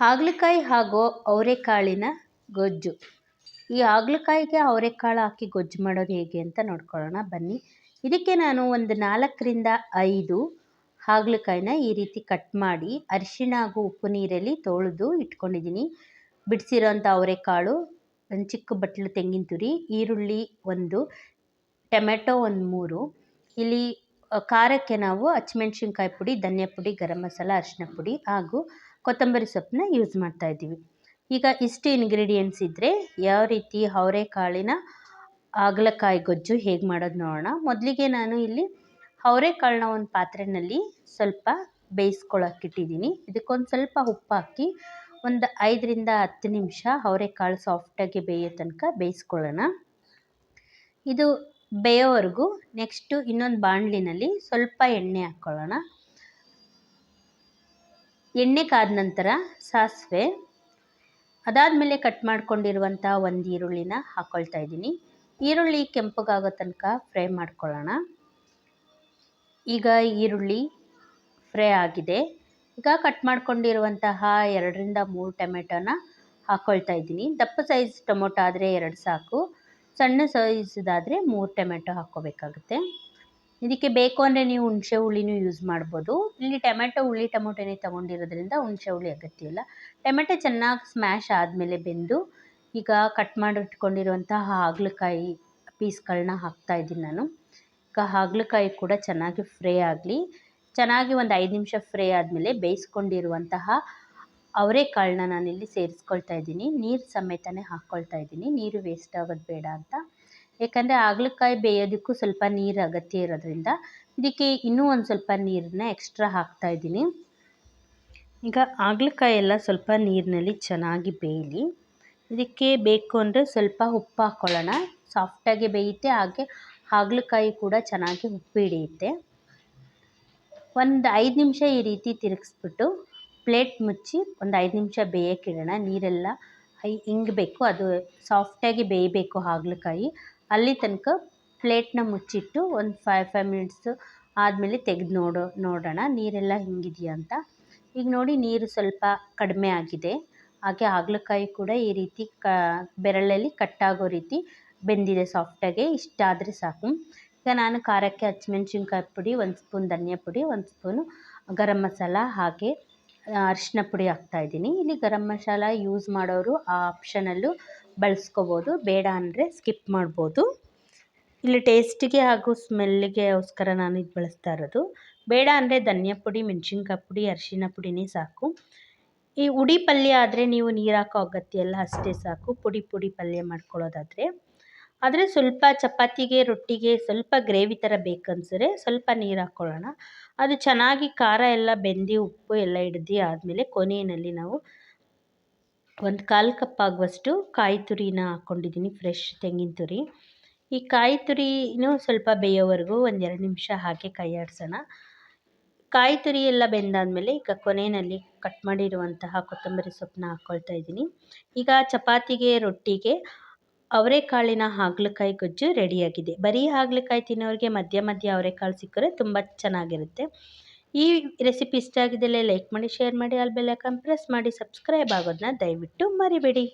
ಹಾಗಲಕಾಯಿ ಹಾಗೂ ಅವರೆಕಾಳಿನ ಗೊಜ್ಜು. ಈ ಹಾಗಲಕಾಯಿಗೆ ಅವರೆಕಾಳು ಹಾಕಿ ಗೊಜ್ಜು ಮಾಡೋದು ಹೇಗೆ ಅಂತ ನೋಡ್ಕೊಳ್ಳೋಣ, ಬನ್ನಿ. ಇದಕ್ಕೆ ನಾನು ಒಂದು ನಾಲ್ಕರಿಂದ ಐದು ಹಾಗಲಕಾಯಿನ ಈ ರೀತಿ ಕಟ್ ಮಾಡಿ ಅರಿಶಿಣ ಹಾಗೂ ಉಪ್ಪು ನೀರಲ್ಲಿ ತೊಳೆದು ಇಟ್ಕೊಂಡಿದ್ದೀನಿ. ಬಿಡಿಸಿರೋಂಥ ಅವರೆಕಾಳು, ಒಂದು ಚಿಕ್ಕ ಬಟ್ಲು ತೆಂಗಿನ ತುರಿ, ಈರುಳ್ಳಿ ಒಂದು, ಟೊಮೆಟೊ ಒಂದು ಮೂರು. ಇಲ್ಲಿ ಖಾರಕ್ಕೆ ನಾವು ಹಚ್ಮೆಣ್ಸಿನ್ಕಾಯಿ ಪುಡಿ ಧನಿಯಾ ಪುಡಿ ಗರಂ ಮಸಾಲ ಅರಿಶಿನ ಪುಡಿ ಹಾಗೂ ಕೊತ್ತಂಬರಿ ಸೊಪ್ಪನ್ನ ಯೂಸ್ ಮಾಡ್ತಾ ಇದ್ದೀವಿ. ಈಗ ಇಷ್ಟು ಇನ್ಗ್ರೀಡಿಯೆಂಟ್ಸ್ ಇದ್ದರೆ ಯಾವ ರೀತಿ ಅವರೆಕಾಳಿನ ಹಾಗಲಕಾಯಿ ಗೊಜ್ಜು ಹೇಗೆ ಮಾಡೋದು ನೋಡೋಣ. ಮೊದಲಿಗೆ ನಾನು ಇಲ್ಲಿ ಅವರೆಕಾಳನ್ನ ಒಂದು ಪಾತ್ರೆಯಲ್ಲಿ ಸ್ವಲ್ಪ ಬೇಯಿಸ್ಕೊಳ್ಳೋಕ್ಕಿಟ್ಟಿದ್ದೀನಿ ಇದಕ್ಕೊಂದು ಸ್ವಲ್ಪ ಉಪ್ಪು ಹಾಕಿ ಒಂದು ಐದರಿಂದ ಹತ್ತು ನಿಮಿಷ ಅವರೆಕಾಳು ಸಾಫ್ಟಾಗಿ ಬೇಯೋ ತನಕ ಬೇಯಿಸ್ಕೊಳ್ಳೋಣ. ಇದು ಬೇಯೋವರೆಗೂ ನೆಕ್ಸ್ಟು ಇನ್ನೊಂದು ಬಾಣಲಿನಲ್ಲಿ ಸ್ವಲ್ಪ ಎಣ್ಣೆ ಹಾಕ್ಕೊಳ್ಳೋಣ ಎಣ್ಣೆ ಕಾದ ನಂತರ ಸಾಸಿವೆ, ಅದಾದಮೇಲೆ ಕಟ್ ಮಾಡ್ಕೊಂಡಿರುವಂಥ ಒಂದು ಈರುಳ್ಳಿನ ಹಾಕ್ಕೊಳ್ತಾ ಇದ್ದೀನಿ. ಈರುಳ್ಳಿ ಕೆಂಪಗಾಗೋ ತನಕ ಫ್ರೈ ಮಾಡ್ಕೊಳ್ಳೋಣ. ಈಗ ಈರುಳ್ಳಿ ಫ್ರೈ ಆಗಿದೆ. ಈಗ ಕಟ್ ಮಾಡ್ಕೊಂಡಿರುವಂತಹ ಎರಡರಿಂದ ಮೂರು ಟೊಮೆಟೊನ ಹಾಕ್ಕೊಳ್ತಾ ಇದ್ದೀನಿ. ದಪ್ಪ ಸೈಜ್ ಟೊಮೊಟೊ ಆದರೆ ಎರಡು ಸಾಕು, ಸಣ್ಣ ಸೈಜ್ದಾದರೆ ಮೂರು ಟೊಮೆಟೊ ಹಾಕ್ಕೋಬೇಕಾಗುತ್ತೆ. ಇದಕ್ಕೆ ಬೇಕು ಅಂದರೆ ನೀವು ಹುಣಸೆ ಹುಳಿನೂ ಯೂಸ್ ಮಾಡ್ಬೋದು. ಇಲ್ಲಿ ಟೊಮೆಟೊ ಹುಳಿ ಟೊಮೊಟೊನೇ ತೊಗೊಂಡಿರೋದ್ರಿಂದ ಹುಣಸೆ ಹುಳಿ ಅಗತ್ಯ ಇಲ್ಲ. ಟೊಮೆಟೊ ಚೆನ್ನಾಗಿ ಸ್ಮ್ಯಾಶ್ ಆದಮೇಲೆ ಬೆಂದು ಈಗ ಕಟ್ ಮಾಡಿಟ್ಕೊಂಡಿರುವಂತಹ ಹಾಗಲಕಾಯಿ ಪೀಸ್ಗಳನ್ನ ಹಾಕ್ತಾಯಿದ್ದೀನಿ ನಾನು. ಈಗ ಹಾಗಲಕಾಯಿ ಕೂಡ ಚೆನ್ನಾಗಿ ಫ್ರೈ ಆಗಲಿ. ಚೆನ್ನಾಗಿ ಒಂದು ಐದು ನಿಮಿಷ ಫ್ರೈ ಆದಮೇಲೆ ಬೇಯಿಸ್ಕೊಂಡಿರುವಂತಹ ಅವರೆಕಾಳನ್ನ ನಾನಿಲ್ಲಿ ಸೇರಿಸ್ಕೊಳ್ತಾ ಇದ್ದೀನಿ. ನೀರು ಸಮೇತನೇ ಹಾಕ್ಕೊಳ್ತಾ ಇದ್ದೀನಿ. ನೀರು ವೇಸ್ಟ್ ಆಗೋದು ಬೇಡ ಅಂತ. ಯಾಕಂದರೆ ಹಾಗಲಕಾಯಿ ಬೇಯೋದಕ್ಕೂ ಸ್ವಲ್ಪ ನೀರು ಅಗತ್ಯ ಇರೋದ್ರಿಂದ ಇದಕ್ಕೆ ಇನ್ನೂ ಒಂದು ಸ್ವಲ್ಪ ನೀರನ್ನ ಎಕ್ಸ್ಟ್ರಾ ಹಾಕ್ತಾ ಇದ್ದೀನಿ. ಈಗ ಹಾಗಲಕಾಯಿ ಎಲ್ಲ ಸ್ವಲ್ಪ ನೀರಿನಲ್ಲಿ ಚೆನ್ನಾಗಿ ಬೇಯಲಿ. ಇದಕ್ಕೆ ಬೇಕು ಅಂದರೆ ಸ್ವಲ್ಪ ಉಪ್ಪು ಹಾಕ್ಕೊಳ್ಳೋಣ ಸಾಫ್ಟಾಗಿ ಬೇಯುತ್ತೆ ಹಾಗೆ ಹಾಗಲಕಾಯಿ ಕೂಡ ಚೆನ್ನಾಗಿ ಉಪ್ಪು ಹಿಡಿಯುತ್ತೆ. ಒಂದು ಐದು ನಿಮಿಷ ಈ ರೀತಿ ತಿರುಗಿಸ್ಬಿಟ್ಟು ಪ್ಲೇಟ್ ಮುಚ್ಚಿ ಒಂದು ಐದು ನಿಮಿಷ ಬೇಯೋಕ್ಕಿಡೋಣ ನೀರೆಲ್ಲ ಹೈ ಬೇಕು, ಅದು ಸಾಫ್ಟಾಗಿ ಬೇಯಬೇಕು ಹಾಗಲಕಾಯಿ ಅಲ್ಲಿ ತನಕ ಪ್ಲೇಟ್ನ ಮುಚ್ಚಿಟ್ಟು ಒಂದು ಫೈವ್ ಫೈವ್ ಮಿನಿಟ್ಸು ಆದಮೇಲೆ ತೆಗೆದು ನೋಡೋ, ನೋಡೋಣ. ನೀರೆಲ್ಲ ಹಿಂಗಿದೆಯಾ ಅಂತ. ಈಗ ನೋಡಿ ನೀರು ಸ್ವಲ್ಪ ಕಡಿಮೆ ಆಗಿದೆ. ಹಾಗೆ ಹಾಗಲಕಾಯಿ ಕೂಡ ಈ ರೀತಿ ಕ, ಬೆರಳಲ್ಲಿ ಕಟ್ಟಾಗೋ ರೀತಿ ಬೆಂದಿದೆ ಸಾಫ್ಟಾಗಿ ಇಷ್ಟಾದರೆ ಸಾಕು. ಈಗ ನಾನು ಖಾರಕ್ಕೆ ಹಸಿಮೆಣ್ಸಿನ್ಕಾಯಿ ಪುಡಿ, ಒಂದು ಸ್ಪೂನ್ ಧನಿಯಾ ಪುಡಿ, ಒಂದು ಸ್ಪೂನು ಗರಂ ಮಸಾಲ, ಹಾಗೆ ಅರಿಶಿನ ಪುಡಿ ಹಾಕ್ತಾಯಿದ್ದೀನಿ ಇಲ್ಲಿ ಗರಂ ಮಸಾಲ ಯೂಸ್ ಮಾಡೋರು ಆ ಆಪ್ಷನಲ್ಲೂ ಬಳಸ್ಕೋಬೋದು. ಬೇಡ ಅಂದರೆ ಸ್ಕಿಪ್ ಮಾಡ್ಬೋದು. ಇಲ್ಲಿ ಟೇಸ್ಟಿಗೆ ಹಾಗೂ ಸ್ಮೆಲ್ಲಿಗೆಗೋಸ್ಕರ ನಾನು ಇದು ಬಳಸ್ತಾ ಇರೋದು. ಬೇಡ ಅಂದರೆ ಧನಿಯಾ ಪುಡಿ, ಮೆಣಸಿನ್ಕಾಯಿ ಪುಡಿ, ಅರಿಶಿನ ಪುಡಿನೇ ಸಾಕು. ಈ ಉಡಿ ಪಲ್ಯ ಆದರೆ ನೀವು ನೀರು ಹಾಕೋ ಅಗತ್ಯ ಎಲ್ಲ ಅಷ್ಟೇ ಸಾಕು. ಪುಡಿ ಪುಡಿ ಪಲ್ಯ ಮಾಡ್ಕೊಳ್ಳೋದಾದರೆ. ಆದರೆ ಸ್ವಲ್ಪ ಚಪಾತಿಗೆ, ರೊಟ್ಟಿಗೆ ಸ್ವಲ್ಪ ಗ್ರೇವಿ ಥರ ಬೇಕನ್ಸಿದ್ರೆ ಸ್ವಲ್ಪ ನೀರು ಹಾಕ್ಕೊಳ್ಳೋಣ ಅದು ಚೆನ್ನಾಗಿ ಖಾರ ಎಲ್ಲ ಬೆಂದು ಉಪ್ಪು ಎಲ್ಲ ಹಿಡ್ದು ಆದಮೇಲೆ ಕೊನೆಯಲ್ಲಿ ನಾವು ಒಂದು ಕಾಲು ಕಪ್ ಆಗುವಷ್ಟು ಕಾಯಿ ತುರಿನ ಹಾಕ್ಕೊಂಡಿದ್ದೀನಿ ಫ್ರೆಶ್ ತೆಂಗಿನ ತುರಿ. ಈ ಕಾಯಿ ತುರಿನೂ ಸ್ವಲ್ಪ ಬೇಯೋವರೆಗೂ ಒಂದೆರಡು ನಿಮಿಷ ಹಾಕಿ ಕೈ ಆಡಿಸೋಣ. ಕಾಯಿ ತುರಿ ಎಲ್ಲ ಬೆಂದಾದಮೇಲೆ ಈಗ ಕೊನೆಯಲ್ಲಿ ಕಟ್ ಮಾಡಿರುವಂತಹ ಕೊತ್ತಂಬರಿ ಸೊಪ್ಪನ್ನ ಹಾಕ್ಕೊಳ್ತಾ ಇದ್ದೀನಿ. ಈಗ ಚಪಾತಿಗೆ, ರೊಟ್ಟಿಗೆ, ಅವರೆಕಾಳಿನ ಹಾಗಲಕಾಯಿ ಗೊಜ್ಜು ರೆಡಿಯಾಗಿದೆ ಬರೀ ಹಾಗಲಕಾಯಿ ತಿನ್ನೋರಿಗೆ ಮಧ್ಯ ಮಧ್ಯ ಅವರೆಕಾಳು ಸಿಕ್ಕರೆ ತುಂಬ ಚೆನ್ನಾಗಿರುತ್ತೆ. ಈ ರೆಸಿಪಿ ಇಷ್ಟ ಆಗಿದ್ದಲ್ಲಿ ಲೈಕ್ ಮಾಡಿ ಶೇರ್ ಮಾಡಿ ಅಲ್ಲಿ ಬೆಲ್ ಪ್ರೆಸ್ ಮಾಡಿ ಸಬ್ಸ್ಕ್ರೈಬ್ ಆಗೋದನ್ನ ದಯವಿಟ್ಟು ಮರಿಬೇಡಿ.